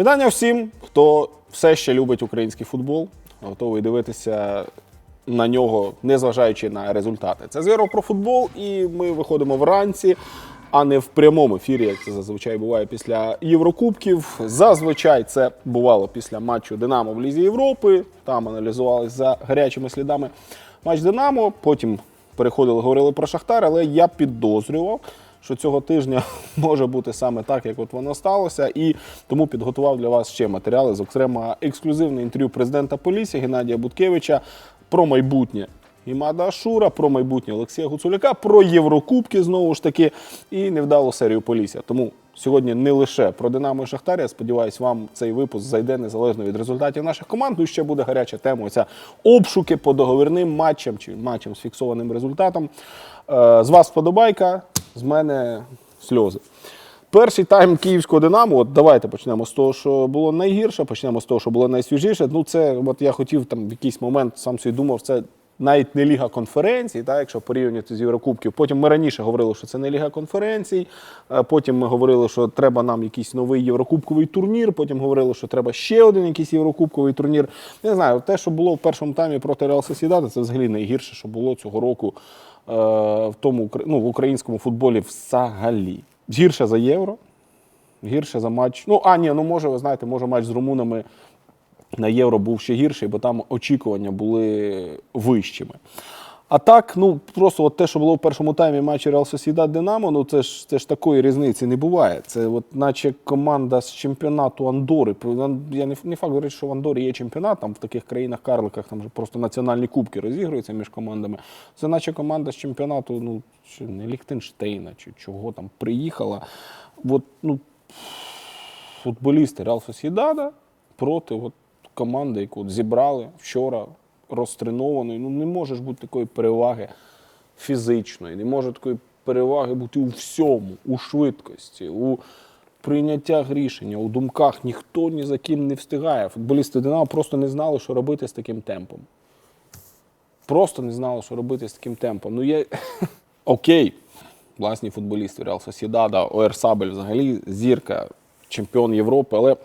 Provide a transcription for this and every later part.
Вітання всім, хто все ще любить український футбол, готовий дивитися на нього, незважаючи на результати. Це «Зеро про футбол, і ми виходимо вранці, а не в прямому ефірі, як це зазвичай буває після Єврокубків. Зазвичай це бувало після матчу Динамо в Лізі Європи. Там аналізувалися за гарячими слідами матч Динамо. Потім переходили, говорили про Шахтар, але я підозрював, що цього тижня може бути саме так, як от воно сталося, і тому підготував для вас ще матеріали, зокрема ексклюзивне інтерв'ю президента Полісся Геннадія Буткевича про майбутнє. Імада Ашура, про майбутнє Олексія Гуцуляка, про Єврокубки знову ж таки і невдалу серію Полісся. Тому сьогодні не лише про Динамо і Шахтар. Я сподіваюся, вам цей випуск зайде незалежно від результатів наших команд. Ну ще буде гаряча тема. Оця обшуки по договірним матчам чи матчам з фіксованим результатом. Е, З вас вподобайка, з мене сльози. Перший тайм київського Динамо. От давайте почнемо з того, що було найгірше, почнемо з того, що було найсвіжіше. Ну, це от я хотів там в якийсь момент сам собі думав, це навіть не ліга конференцій, так, якщо порівнювати з Єврокубків. Потім ми раніше говорили, що це не ліга конференцій. е, Потім ми говорили, що треба нам якийсь новий єврокубковий турнір. Потім говорили, що треба ще один якийсь єврокубковий турнір. Не знаю, те, що було в першому таймі проти Реал Сосідада, це взагалі найгірше, що було цього року в тому ну, в українському футболі взагалі. Гірше за євро. Гірше за матч. Ну, а ні, ну може, ви знаєте, може матч з румунами на євро був ще гірший, бо там очікування були вищими. А так, ну просто от те, що було в першому таймі матчі Реал Сосідад Динамо, ну це ж це ж такої різниці не буває. Це от наче команда з чемпіонату Андори. Я не, не факт говорить, що в Андорі є чемпіонат, там в таких країнах-карликах там же просто національні кубки розігруються між командами. Це наче команда з чемпіонату, ну чи не Ліхтенштейна, чи чого там приїхала. От, ну, футболісти Реал Сосідада проти от команди, яку зібрали вчора розтренованої. Ну не може бути такої переваги фізичної, не може такої переваги бути у всьому, у швидкості, у прийняттях рішення, у думках. Ніхто ні за ким не встигає. Футболісти Динамо просто не знали, що робити з таким темпом. Просто не знали, що робити з таким темпом. Ну, є окей, власні футболісти Реал Сосідада, ОР Сабель взагалі зірка, чемпіон Європи, але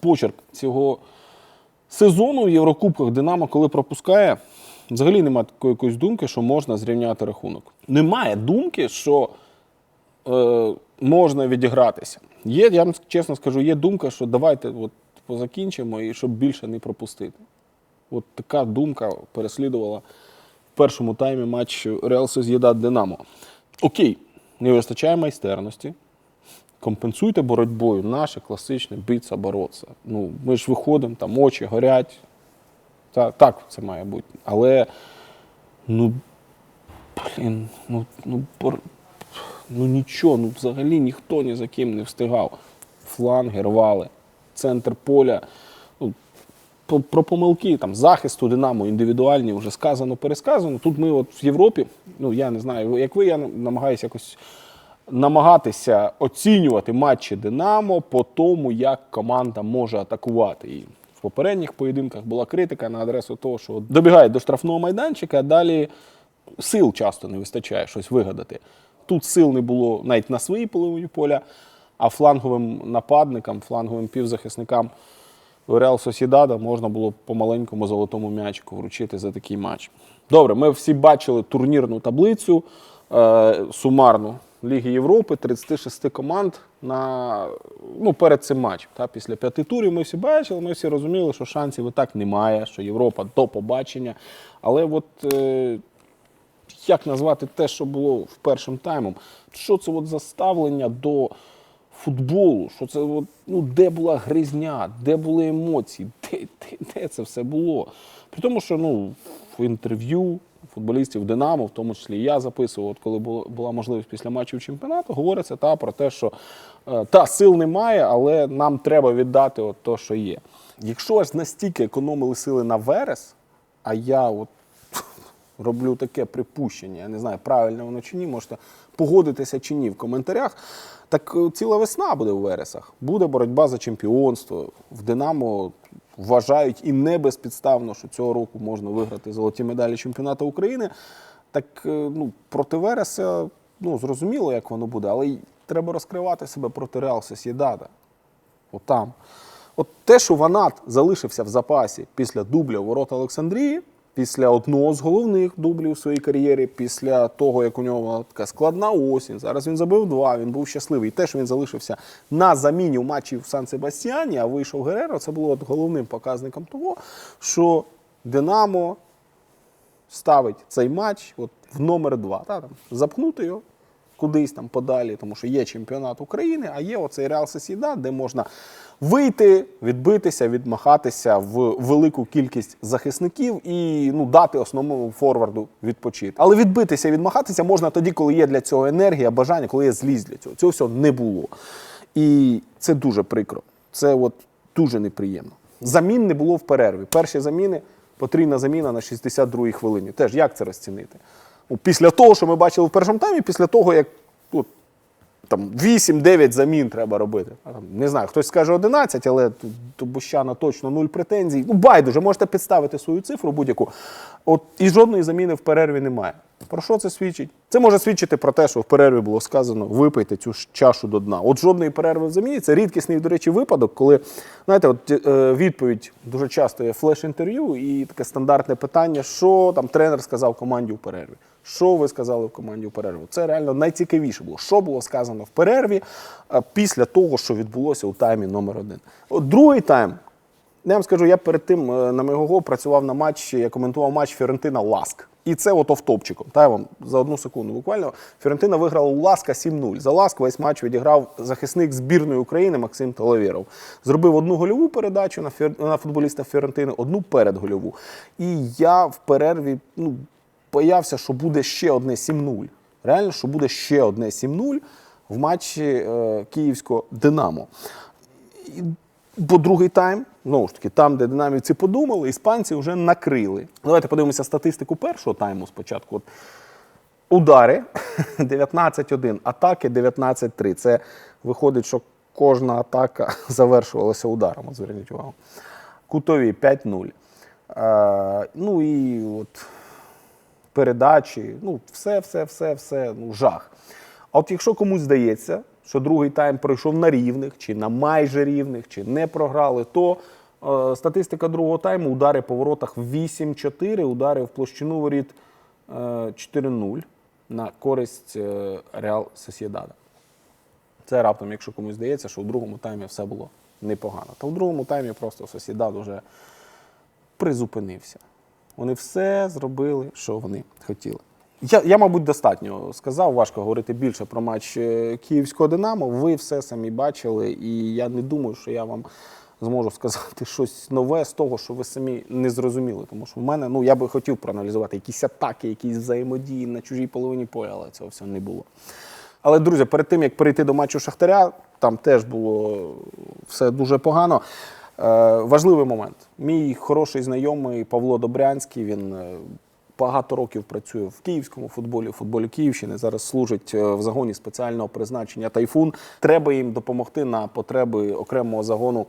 почерк цього сезону в Єврокубках Динамо, коли пропускає, взагалі немає такої якоїсь думки, що можна зрівняти рахунок. Немає думки, що е, можна відігратися. Є, я вам чесно скажу, є думка, що давайте от позакінчимо і щоб більше не пропустити. От така думка переслідувала в першому таймі матчу Реал Созєдад Динамо. Окей, не вистачає майстерності. Компенсуйте боротьбою наше класичне битися, боротися. Ну, ми ж виходимо, там очі горять. Та, так це має бути. Але ну, блін, ну, ну, бор... ну нічого, ну взагалі ніхто ні за ким не встигав. Фланги рвали, центр поля. Ну, про помилки там, захисту Динамо індивідуальні вже сказано, пересказано. Тут ми от в Європі, ну я не знаю, як ви, я намагаюся якось намагатися оцінювати матчі Динамо по тому, як команда може атакувати. І в попередніх поєдинках була критика на адресу того, що добігають до штрафного майданчика, а далі сил часто не вистачає щось вигадати. Тут сил не було навіть на своїй половині поля, а фланговим нападникам, фланговим півзахисникам Реал Сосідада можна було по маленькому золотому м'ячику вручити за такий матч. Добре, ми всі бачили турнірну таблицю е, сумарну Ліги Європи, 36 команд на, ну, перед цим матчем. Та, після п'яти турів ми всі бачили, ми всі розуміли, що шансів і так немає, що Європа до побачення. Але от е, як назвати те, що було в першому таймом? Що це от за ставлення до футболу? Що це от, ну, де була гризня, де були емоції, де, де, де це все було? При тому, що ну, в інтерв'ю футболістів Динамо, в тому числі я записував, от коли була можливість після матчів чемпіонату, говориться та про те, що е, та сил немає, але нам треба віддати от то, що є. Якщо аж настільки економили сили на верес, а я от роблю таке припущення. Я не знаю, правильно воно чи ні, можете погодитися чи ні в коментарях. Так е, ціла весна буде в Вересах. Буде боротьба за чемпіонство. В Динамо вважають і не безпідставно, що цього року можна виграти золоті медалі чемпіонату України. Так е, ну, проти Вереса, ну, зрозуміло, як воно буде, але й треба розкривати себе проти Реал Сосєдада. Отам. От те, що Ванат залишився в запасі після дубля у ворота Олександрії, після одного з головних дублів у своїй кар'єрі, після того, як у нього була така складна осінь. Зараз він забив два, він був щасливий. І те, що він залишився на заміні у матчі в Сан-Себастьяні, а вийшов Гереро, це було головним показником того, що Динамо ставить цей матч от в номер два. Та, там, запхнути його кудись там подалі, тому що є чемпіонат України, а є оцей Реал Сосідад, де можна вийти, відбитися, відмахатися в велику кількість захисників і ну, дати основному форварду відпочити. Але відбитися, відмахатися можна тоді, коли є для цього енергія, бажання, коли є злість для цього. Цього всього не було. І це дуже прикро. Це от дуже неприємно. Замін не було в перерві. Перші заміни потрійна заміна на 62-й хвилині. Теж як це розцінити? Ну, після того, що ми бачили в першому таймі, після того, як ну, там 8-9 замін треба робити. Не знаю, хтось скаже 11, але тобущана точно нуль претензій. Ну, байдуже, можете підставити свою цифру будь-яку. От і жодної заміни в перерві немає. Про що це свідчить? Це може свідчити про те, що в перерві було сказано випийте цю чашу до дна. От жодної перерви в заміні. Це рідкісний, до речі, випадок, коли знаєте, от е, відповідь дуже часто є флеш-інтерв'ю, і таке стандартне питання, що там тренер сказав команді у перерві. Що ви сказали в команді у перерві? Це реально найцікавіше було. Що було сказано в перерві е, після того, що відбулося у таймі номер один. От другий тайм. Я вам скажу, я перед тим е, на Мегого працював на матчі, я коментував матч Фіорентина Ласк. І це от офтопчиком. Та я вам за одну секунду буквально. Фіорентина виграла у Ласка 7-0. За Ласк весь матч відіграв захисник збірної України Максим Талавєров. Зробив одну гольову передачу на, фір... на футболіста Фіорентини, одну передгольову. І я в перерві ну, боявся, що буде ще одне 7-0. Реально, що буде ще одне 7-0 в матчі е, київського Динамо. І Бо другий тайм, знову ж таки, там, де динамівці подумали, іспанці вже накрили. Давайте подивимося статистику першого тайму спочатку. От удари 19-1, атаки 19-3. Це виходить, що кожна атака завершувалася ударом. Зверніть увагу. Кутові 5-0. Е, ну і от передачі, ну, все, все, все, все, ну, жах. А от якщо комусь здається, що другий тайм пройшов на рівних, чи на майже рівних, чи не програли, то е, статистика другого тайму удари по воротах 8-4, удари в площину воріт е, 4-0 на користь е, Реал Сосєдада. Це раптом, якщо комусь здається, що у другому таймі все було непогано. Та в другому таймі просто Сосєдад вже призупинився. Вони все зробили, що вони хотіли. Я, я, мабуть, достатньо сказав. Важко говорити більше про матч е, київського Динамо. Ви все самі бачили, і я не думаю, що я вам зможу сказати щось нове з того, що ви самі не зрозуміли. Тому що в мене, ну я би хотів проаналізувати якісь атаки, якісь взаємодії на чужій половині поля, але цього все не було. Але, друзі, перед тим як перейти до матчу Шахтаря, там теж було все дуже погано. Е, важливий момент. Мій хороший знайомий Павло Добрянський. Він е, багато років працює в київському футболі, в футболі Київщини. Зараз служить е, в загоні спеціального призначення Тайфун. Треба їм допомогти на потреби окремого загону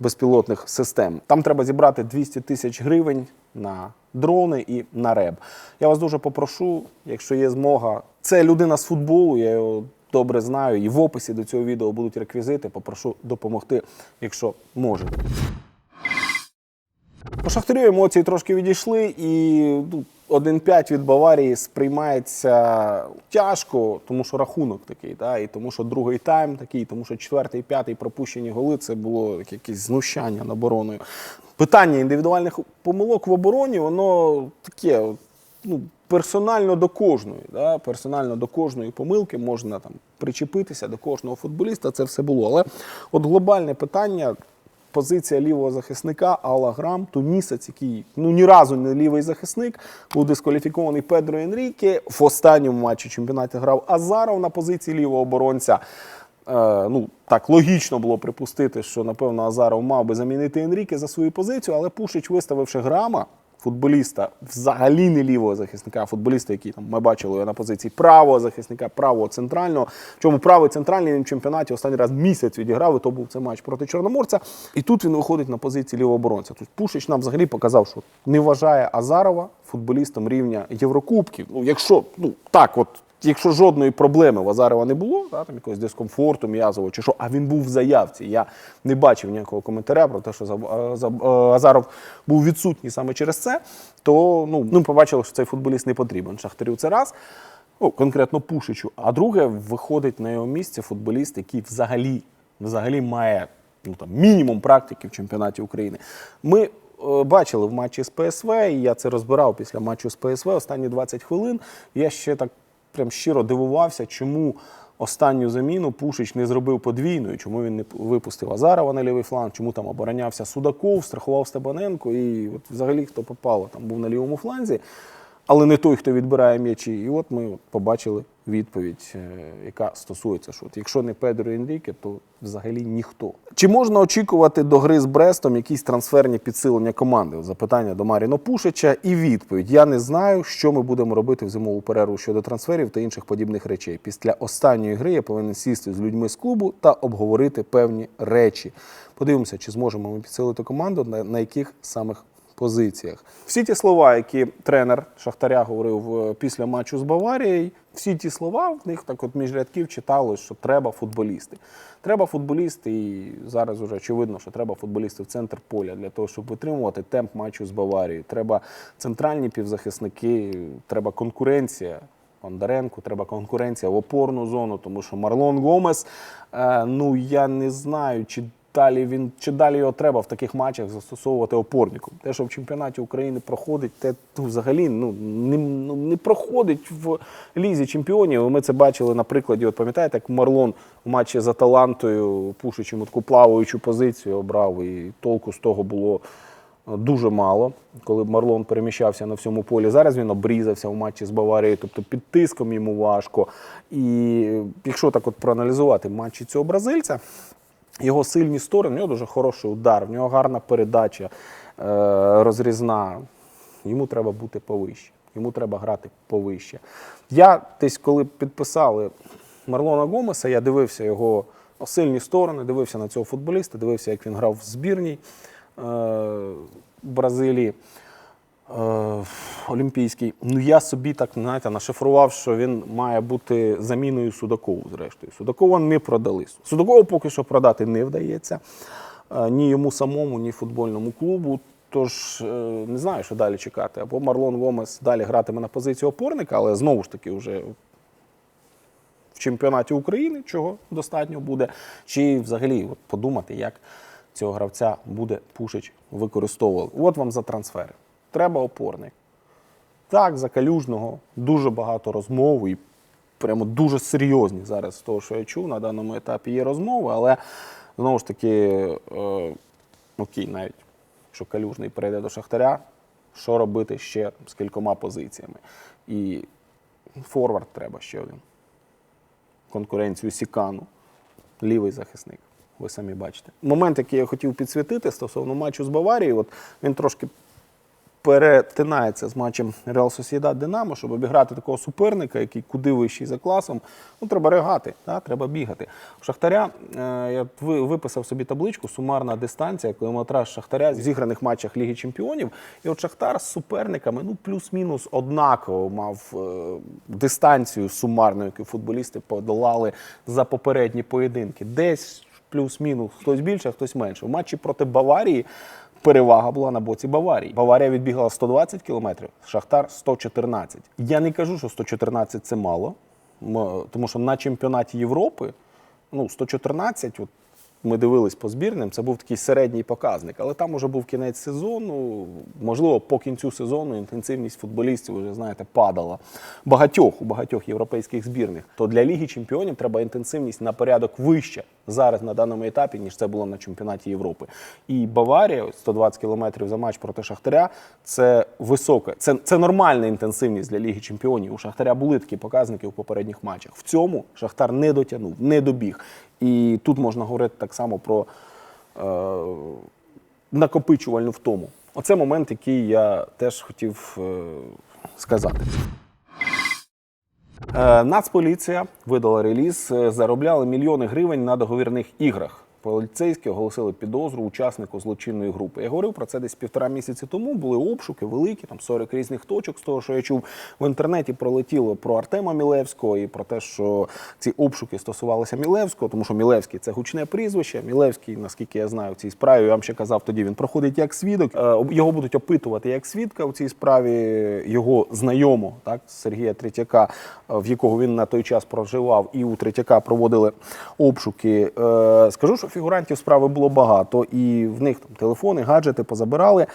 безпілотних систем. Там треба зібрати 200 тисяч гривень на дрони і на реб. Я вас дуже попрошу, якщо є змога, це людина з футболу. Я його добре знаю. І в описі до цього відео будуть реквізити. Попрошу допомогти, якщо можете. По Шахтарю емоції трошки відійшли, і ну, 1-5 від Баварії сприймається тяжко, тому що рахунок такий, да, і тому що другий тайм такий, тому що четвертий, п'ятий пропущені голи це було якесь знущання над обороною. Питання індивідуальних помилок в обороні, воно таке. Ну, персонально до кожної, да, персонально до кожної помилки можна там причепитися до кожного футболіста. Це все було. Але от глобальне питання позиція лівого захисника Алла Грам, тунісець, який ну ні разу не лівий захисник, був дискваліфікований Педро Енріке. В останньому матчі чемпіонаті грав Азаров на позиції лівого оборонця. Е, ну, так логічно було припустити, що напевно Азаров мав би замінити Енріке за свою позицію, але Пушич, виставивши грама, футболіста, взагалі не лівого захисника, а футболіста, який там ми бачили на позиції правого захисника, правого центрального. Чому правий центральний в чемпіонаті останній раз місяць відіграв, і то був це матч проти Чорноморця. І тут він виходить на позиції лівого оборонця. Тобто Пушич нам взагалі показав, що не вважає Азарова футболістом рівня Єврокубків. Ну, якщо ну так, от якщо жодної проблеми в Азарова не було, да, там якогось дискомфорту м'язового чи що, а він був в заявці. Я не бачив ніякого коментаря про те, що е, е, Азаров був відсутній саме через це, то ну, ну побачили, що цей футболіст не потрібен. Шахтарю це раз. Ну, конкретно Пушичу. А друге, виходить на його місце футболіст, який взагалі, взагалі має ну, там, мінімум практики в чемпіонаті України. Ми е, бачили в матчі з ПСВ, і я це розбирав після матчу з ПСВ останні 20 хвилин. Я ще так прям щиро дивувався, чому останню заміну Пушич не зробив подвійною, чому він не випустив Азарова на лівий фланг, чому там оборонявся Судаков, страхував Стебаненко, і от взагалі хто попало, там був на лівому фланзі але не той, хто відбирає м'ячі. І от ми от побачили відповідь, е, яка стосується, що от якщо не Педро Енріке, то взагалі ніхто. Чи можна очікувати до гри з Брестом якісь трансферні підсилення команди? Запитання до Маріно Пушича і відповідь: я не знаю, що ми будемо робити в зимову перерву щодо трансферів та інших подібних речей. Після останньої гри я повинен сісти з людьми з клубу та обговорити певні речі. Подивимося, чи зможемо ми підсилити команду на, яких самих позиціях. Всі ті слова, які тренер Шахтаря говорив е, після матчу з Баварією, всі ті слова в них так от між рядків читалось, що треба футболісти. Треба футболісти, і зараз вже очевидно, що треба футболісти в центр поля для того, щоб витримувати темп матчу з Баварією. Треба центральні півзахисники, треба конкуренція. Бондаренку, треба конкуренція в опорну зону, тому що Марлон Гомес, е, ну я не знаю, чи далі він чи далі його треба в таких матчах застосовувати опорником. Те, що в чемпіонаті України проходить, те ну, взагалі ну, не, ну, не проходить в лізі чемпіонів. Ми це бачили на прикладі. От пам'ятаєте, як Марлон в матчі з Аталантою, пушучи таку плаваючу позицію, обрав, і толку з того було дуже мало, коли Марлон переміщався на всьому полі. Зараз він обрізався в матчі з Баварією, тобто під тиском йому важко. І якщо так от проаналізувати матчі цього бразильця, його сильні сторони, в нього дуже хороший удар, в нього гарна передача е, розрізна. Йому треба бути повище. Йому треба грати повище. Я десь, коли підписали Марлона Гомеса, я дивився його сильні сторони, дивився на цього футболіста, дивився, як він грав в збірній е, Бразилії. Е, Олімпійський. Ну я собі так знаєте, нашифрував, що він має бути заміною Судакову, зрештою. Судакова не продали. Судакова поки що продати не вдається е, ні йому самому, ні футбольному клубу. Тож е, не знаю, що далі чекати. Або Марлон Гомес далі гратиме на позицію опорника, але знову ж таки вже в чемпіонаті України, чого достатньо буде, чи взагалі от подумати, як цього гравця буде Пушич використовували. От вам за трансфери. Треба опорник. Так, за калюжного дуже багато розмов і прямо дуже серйозні зараз з того, що я чув, на даному етапі є розмови, але знову ж таки, е, окей, навіть якщо калюжний перейде до Шахтаря, що робити ще з кількома позиціями? І форвард треба ще один. Конкуренцію Сікану, лівий захисник. Ви самі бачите. Момент, який я хотів підсвітити стосовно матчу з Баварією, от він трошки перетинається з матчем Реал Сосідад Динамо, щоб обіграти такого суперника, який куди вищий за класом. Ну, треба ригати, да? треба бігати. У Шахтаря е, я виписав собі табличку сумарна дистанція, кілометраж Шахтаря в зіграних матчах Ліги Чемпіонів. І от Шахтар з суперниками ну, плюс-мінус однаково мав е, дистанцію сумарну, яку футболісти подолали за попередні поєдинки. Десь плюс-мінус хтось більше, хтось менше. В матчі проти Баварії перевага була на боці Баварії. Баварія відбігла 120 кілометрів, Шахтар 114. Я не кажу, що 114 це мало, тому що на чемпіонаті Європи ну, 114, от ми дивились по збірним, це був такий середній показник. Але там уже був кінець сезону. Можливо, по кінцю сезону інтенсивність футболістів вже знаєте падала. Багатьох у багатьох європейських збірних. То для Ліги Чемпіонів треба інтенсивність на порядок вище зараз на даному етапі, ніж це було на чемпіонаті Європи. І Баварія, 120 кілометрів за матч проти Шахтаря, це висока, це, це нормальна інтенсивність для Ліги Чемпіонів. У Шахтаря були такі показники у попередніх матчах. В цьому Шахтар не дотягнув, не добіг. І тут можна говорити так само про е, накопичувальну втому. Оце момент, який я теж хотів е, сказати. Е, Нацполіція видала реліз, е, заробляли мільйони гривень на договірних іграх. Поліцейські оголосили підозру учаснику злочинної групи. Я говорив про це десь півтора місяці тому. Були обшуки великі, там 40 різних точок. З того, що я чув в інтернеті, пролетіло про Артема Мілевського і про те, що ці обшуки стосувалися Мілевського, тому що Мілевський це гучне прізвище. Мілевський, наскільки я знаю, в цій справі я вам ще казав, тоді він проходить як свідок. Е, Його будуть опитувати як свідка в цій справі. Його знайомо, так Сергія Третьяка, е, в якого він на той час проживав, і у Третьяка проводили обшуки. Е, Скажу, що фігурантів справи було багато, і в них там телефони, гаджети позабирали.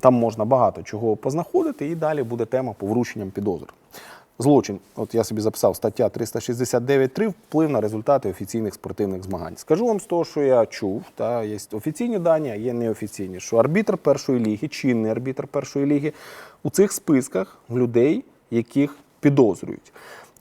Там можна багато чого познаходити, і далі буде тема по врученням підозр. Злочин, от я собі записав стаття 369.3 вплив на результати офіційних спортивних змагань. Скажу вам з того, що я чув, та є офіційні дані, а є неофіційні, що арбітр першої ліги, чинний арбітр першої ліги у цих списках людей, яких підозрюють,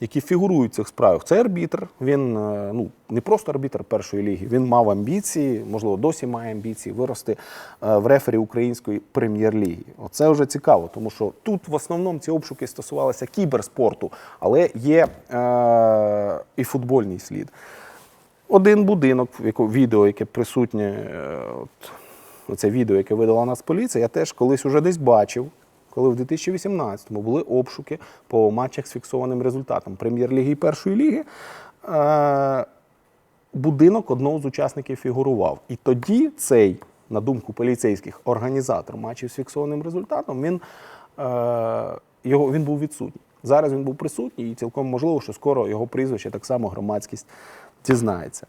які фігурують в цих справах. Це арбітр. Він е, ну не просто арбітр першої ліги. Він мав амбіції, можливо, досі має амбіції вирости е, в рефері української прем'єр-ліги. Оце вже цікаво, тому що тут в основному ці обшуки стосувалися кіберспорту, але є е, і футбольний слід. Один будинок, відео, яке присутнє, е, от, оце відео, яке видала нас поліція, я теж колись уже десь бачив, коли в 2018-му були обшуки по матчах з фіксованим результатом прем'єр-ліги і першої ліги. Е, будинок одного з учасників фігурував. І тоді цей, на думку поліцейських, організатор матчів з фіксованим результатом, він, е, його, він був відсутній. Зараз він був присутній, і цілком можливо, що скоро його прізвище так само громадськість дізнається.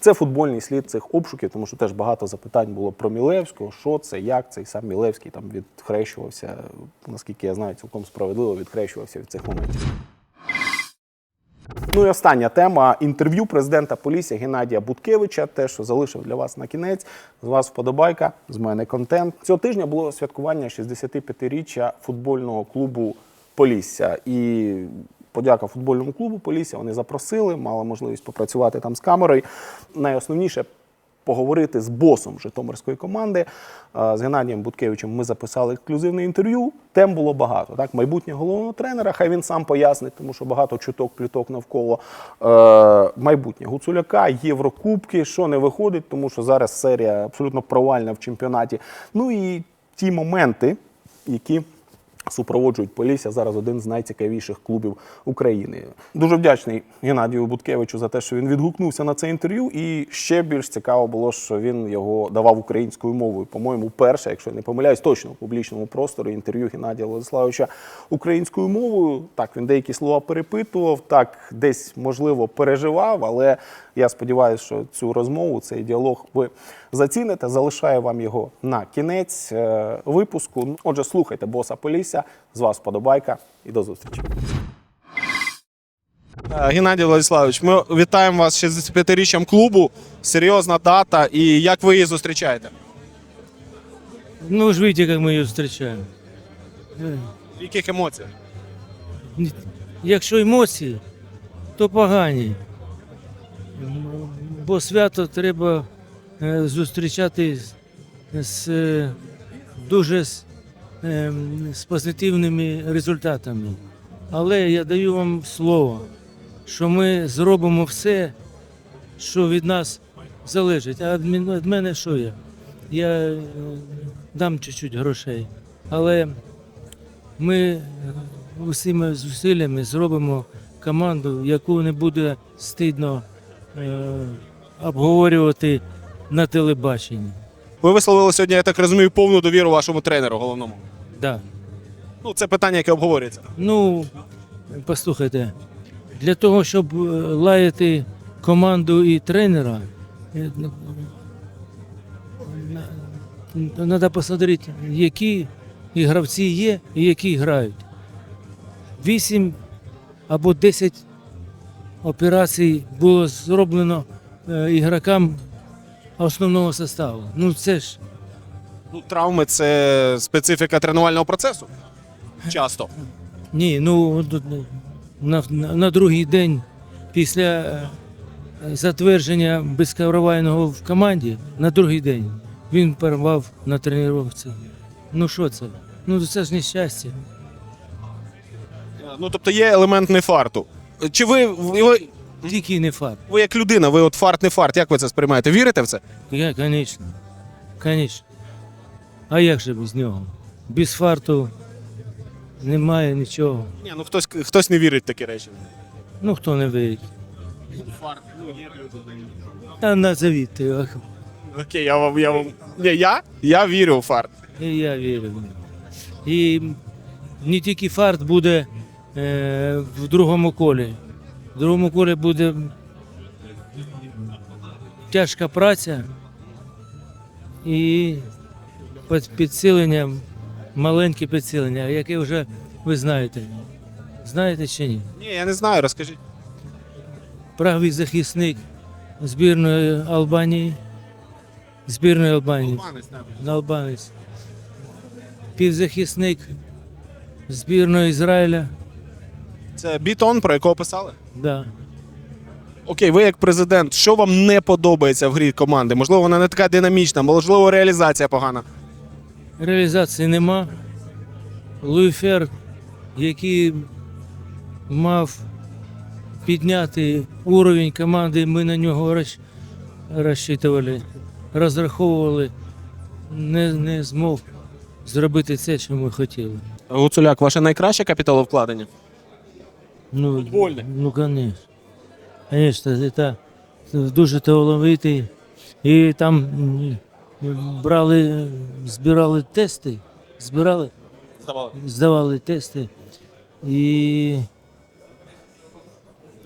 Це футбольний слід цих обшуків, тому що теж багато запитань було про Мілевського, що це, як це, і сам Мілевський там відхрещувався, наскільки я знаю, цілком справедливо відхрещувався від цих моментів. Ну і остання тема інтерв'ю президента Полісся Геннадія Буткевича. Те, що залишив для вас на кінець. З вас вподобайка, з мене контент. Цього тижня було святкування 65-річчя футбольного клубу Полісся. І подяка футбольному клубу Полісся. Вони запросили, мали можливість попрацювати там з камерою. Найосновніше поговорити з босом Житомирської команди. З Геннадієм Буткевичем ми записали ексклюзивне інтерв'ю. Тем було багато. Так, майбутнє головного тренера, хай він сам пояснить, тому що багато чуток, пліток навколо е, майбутнє Гуцуляка, Єврокубки, що не виходить, тому що зараз серія абсолютно провальна в чемпіонаті. Ну і ті моменти, які супроводжують Полісся зараз один з найцікавіших клубів України. Дуже вдячний Геннадію Буткевичу за те, що він відгукнувся на це інтерв'ю. І ще більш цікаво було, що він його давав українською мовою. По-моєму, перше, якщо я не помиляюсь, точно в публічному просторі інтерв'ю Геннадія Владиславовича українською мовою. Так, він деякі слова перепитував, так десь можливо переживав, але я сподіваюся, що цю розмову, цей діалог ви заціните. Залишаю вам його на кінець е, випуску. Отже, слухайте боса Полісся. З вас вподобайка і до зустрічі. Е, Геннадій Владиславович, ми вітаємо вас з 65-річчям клубу. Серйозна дата. І як ви її зустрічаєте? Ну, же видите, мы ее встречаем. Е, В яких емоціях? Якщо емоції, то погані. Бо свято треба е, зустрічати з, з е, дуже з, з позитивними результатами. Але я даю вам слово, що ми зробимо все, що від нас залежить. А від мене що я? Я е, дам чуть-чуть грошей. Але ми усіма зусиллями зробимо команду, яку не буде стидно е, обговорювати на телебаченні. Ви висловили сьогодні, я так розумію, повну довіру вашому тренеру головному. Да. Ну, це питання, яке обговорюється. Ну, послухайте, для того, щоб е, лаяти команду і тренера, треба посмотрети, які і гравці є і які грають. Вісім або десять операцій було зроблено е, ігрокам основного составу. Ну це ж Ну, травми це специфіка тренувального процесу. Часто. Ні, ну на, на, на другий день після е, затвердження безкоровайного в команді, на другий день він перервав на тренувці. Ну що це? Ну це ж нещастя. Ну, тобто є елемент нефарту. Чи ви, ви Тільки не фарт. Ви як людина, ви от фарт не фарт, як ви це сприймаєте? Вірите в це? Я, звісно. Звісно. А як же без нього? Без фарту немає нічого. Ні, ну хтось хтось не вірить в такі речі. Ну хто не вірить. Фарт, ну є. Та назовіть ти. ах, Окей, я вам я вам. Ні, я? Я вірю в фарт. І я вірю. в нього. І не тільки фарт буде е, в другому колі. В другому колі буде тяжка праця і підсилення, маленьке підсилення, яке вже ви знаєте. Знаєте чи ні? Ні, я не знаю, розкажіть. Правий захисник збірної Албанії. Збірної Албанії. Албанець. Півзахисник збірної Ізраїля. Це бітон, про якого писали? Да. Окей, ви як президент, що вам не подобається в грі команди? Можливо, вона не така динамічна, можливо, реалізація погана. Реалізації нема. Луїфер, який мав підняти уровень команди, ми на нього розч- розчитували, розраховували, не, не змог зробити це, що ми хотіли. Гуцуляк, ваше найкраще капіталовкладення? Ну, Футбольне. Ну, конечно. Конечно, это дуже талановитий. І там брали, збирали тести, збирали, здавали тести. І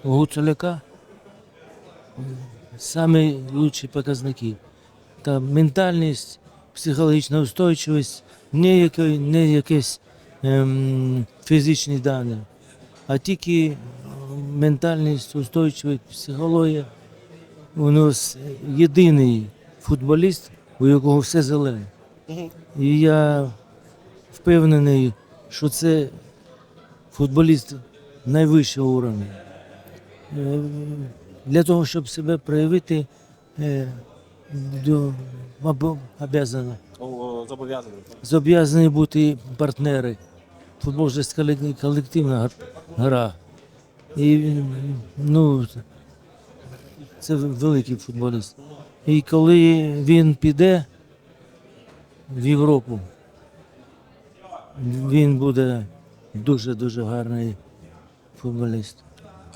у Гуцуляка лучші показники. Там ментальність, психологічна устойчивість, не, який, не якісь ем, фізичні дані а тільки е, ментальність, устойчивість, психологія. У нас єдиний футболіст, у якого все зелене. І я впевнений, що це футболіст найвищого уровня. Е, Для того, щоб себе проявити, е, Зобов'язаний. зобов'язані бути партнери. Футбол же ж коле- колективна гра. І ну, це великий футболіст. І коли він піде в Європу, він буде дуже-дуже гарний футболіст.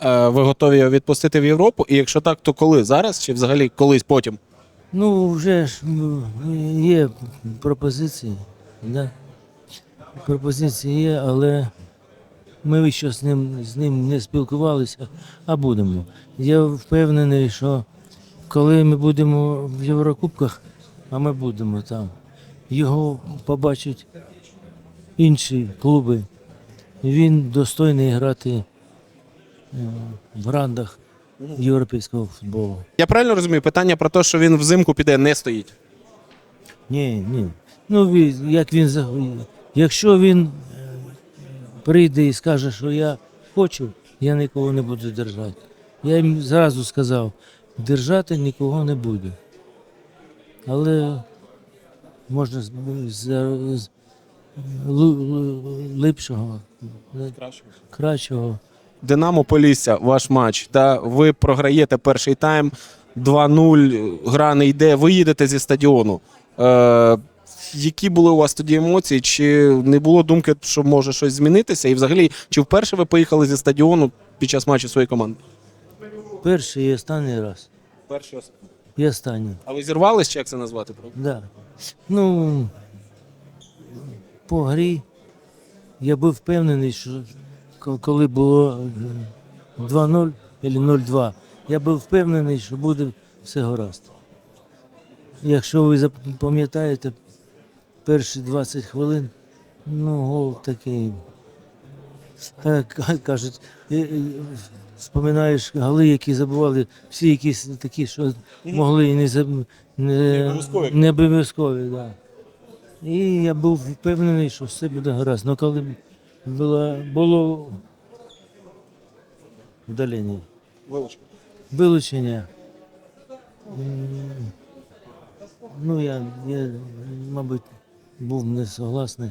Е, ви готові його відпустити в Європу? І якщо так, то коли? Зараз чи взагалі колись потім? Ну, вже ж ну, є пропозиції, да? Пропозиції є, але ми ще з ним, з ним не спілкувалися, а будемо. Я впевнений, що коли ми будемо в Єврокубках, а ми будемо там, його побачать інші клуби. Він достойний грати е, в грандах європейського футболу. Я правильно розумію, питання про те, що він взимку піде, не стоїть. Ні, ні. Ну, як він якщо він е, прийде і скаже, що я хочу, я нікого не буду держати. Я їм зразу сказав, держати нікого не буду. Але можна з, липшого, кращого. Динамо Полісся, ваш матч. Та ви програєте перший тайм 2-0, гра не йде, ви їдете зі стадіону. Е, які були у вас тоді емоції? Чи не було думки, що може щось змінитися? І взагалі, чи вперше ви поїхали зі стадіону під час матчу своєї команди? Перший і останній раз. Перший. І останній. А ви зірвались, чи як це назвати? Да. Ну, по грі я був впевнений, що коли було е, 2-0 або 0-2, я був впевнений, що буде все гаразд. Якщо ви пам'ятаєте, перші 20 хвилин, ну, гол такий. Кажуть, вспоминаєш голи, які забували, всі якісь такі, що могли і не заб- не, обов'язкові. не обов'язкові, да. І я був впевнений, що все буде гаразд. Ну коли було, було вдалення, вилучення, ну я, я, мабуть, був не согласний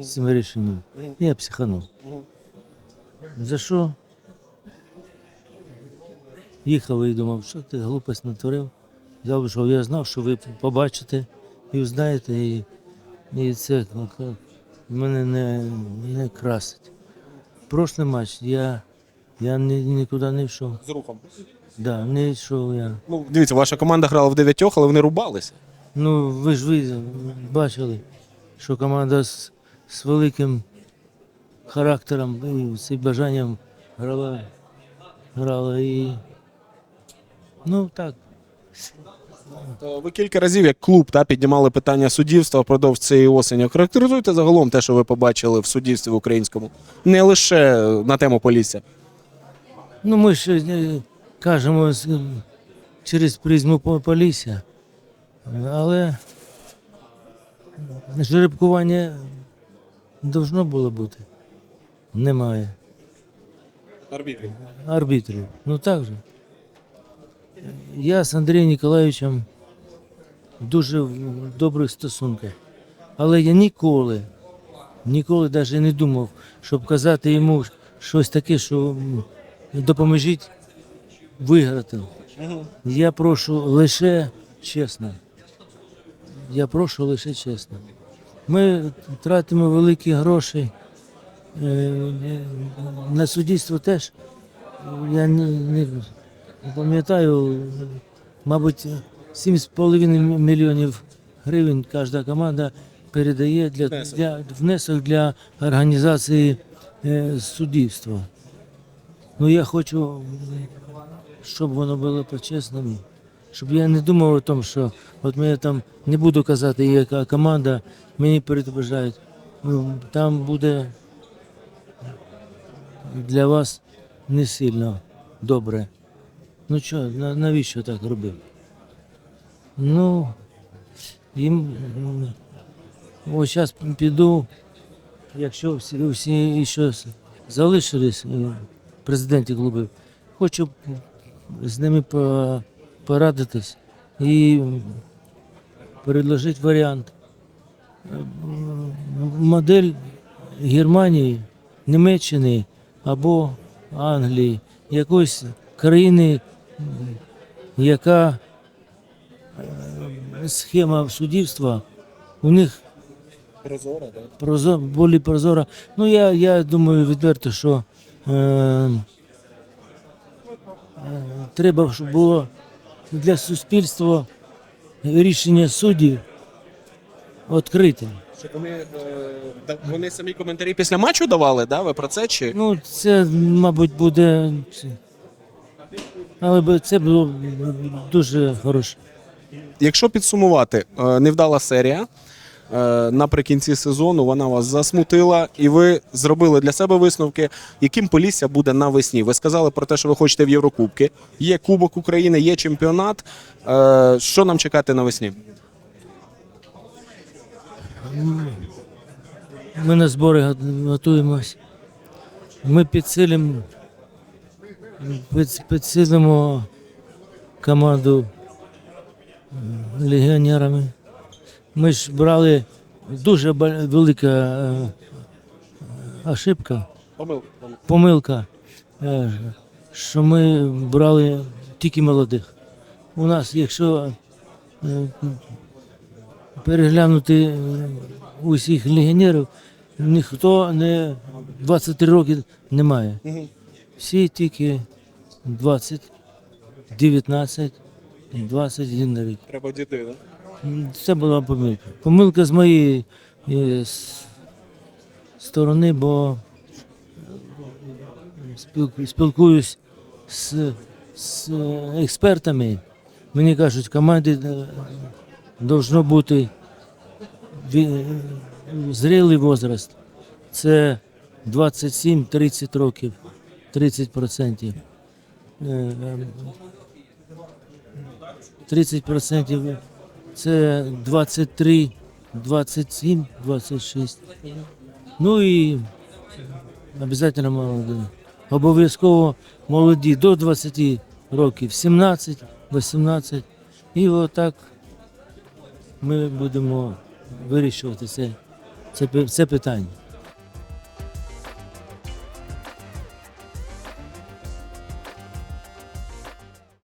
з цим рішенням. Я психанув. За що? їхав і думав, що ти глупость натворив. Я вийшов, я знав, що ви побачите і узнаєте, і, і це ну, мене не, не красить. Прошлий матч я, я ні, нікуди не йшов. З рухом. Да, не йшов я. Ну, дивіться, ваша команда грала в дев'ятьох, але вони рубалися. Ну, ви ж ви бачили, що команда з, з великим характером і з бажанням грала, грала і. Ну так. То Ви кілька разів як клуб та, піднімали питання суддівства впродовж цієї осені. Характеризуйте загалом те, що ви побачили в суддівстві в українському, не лише на тему Полісся. Ну, ми ж е, кажемо через призму по- Полісся, але жеребкування должно було бути. Немає. Арбітрів. арбітрів. Ну так же. Я з Андрієм Ніколаєвичем дуже в добрих стосунках. Але я ніколи, ніколи навіть не думав, щоб казати йому щось таке, що допоможіть виграти. Я прошу лише чесно. Я прошу лише чесно. Ми тратимо великі гроші. е, На суддівство теж я не, не пам'ятаю, мабуть, 7,5 мільйонів гривень кожна команда передає для, для внесок для організації е, суддівства. Ну я хочу, щоб воно було по-чесному. Щоб я не думав о тому, що от мене там не буду казати, яка команда мені передбачають. Ну, там буде для вас не сильно добре. Ну що, навіщо так робив? Ну, їм ось зараз піду, якщо всі, всі ще залишились е, президенти клубів, хочу з ними по- порадитись і предложити варіант. Модель Германії, Німеччини або Англії, якоїсь країни, яка е, схема суддівства у них Прозора, так? прозо, більш прозора. Ну, я, я думаю відверто, що е, е, треба, щоб було для суспільства рішення суддів відкрите. Щоб вони, е, да- вони самі коментарі після матчу давали, да? ви про це чи? Ну, це, мабуть, буде. Але це було б дуже хороше. Якщо підсумувати, е, невдала серія. Е, Наприкінці сезону вона вас засмутила, і ви зробили для себе висновки, яким Полісся буде навесні. Ви сказали про те, що ви хочете в Єврокубки. Є Кубок України, є чемпіонат. Е, Що нам чекати навесні? Ми на збори го- готуємось. Ми підсилимо, підсилимо команду легіонерами. Ми ж брали дуже велика е, ошибка, помилка, е, що ми брали тільки молодих. У нас, якщо е, переглянути е, усіх легіонерів, ніхто не 23 роки немає. Всі тільки 20, 19, 21 рік. Треба діти, так? Це була помилка. Помилка з моєї е, сторони, бо е, спілкуюсь з, з е, експертами. Мені кажуть, команді е, должно бути е, зрілий возраст. Це 27-30 років, 30%. Е, е, 30% це 23, 27, 26. Ну і обов'язково молоді. Обов'язково молоді до 20 років, 17, 18. І отак ми будемо вирішувати це, це, це питання.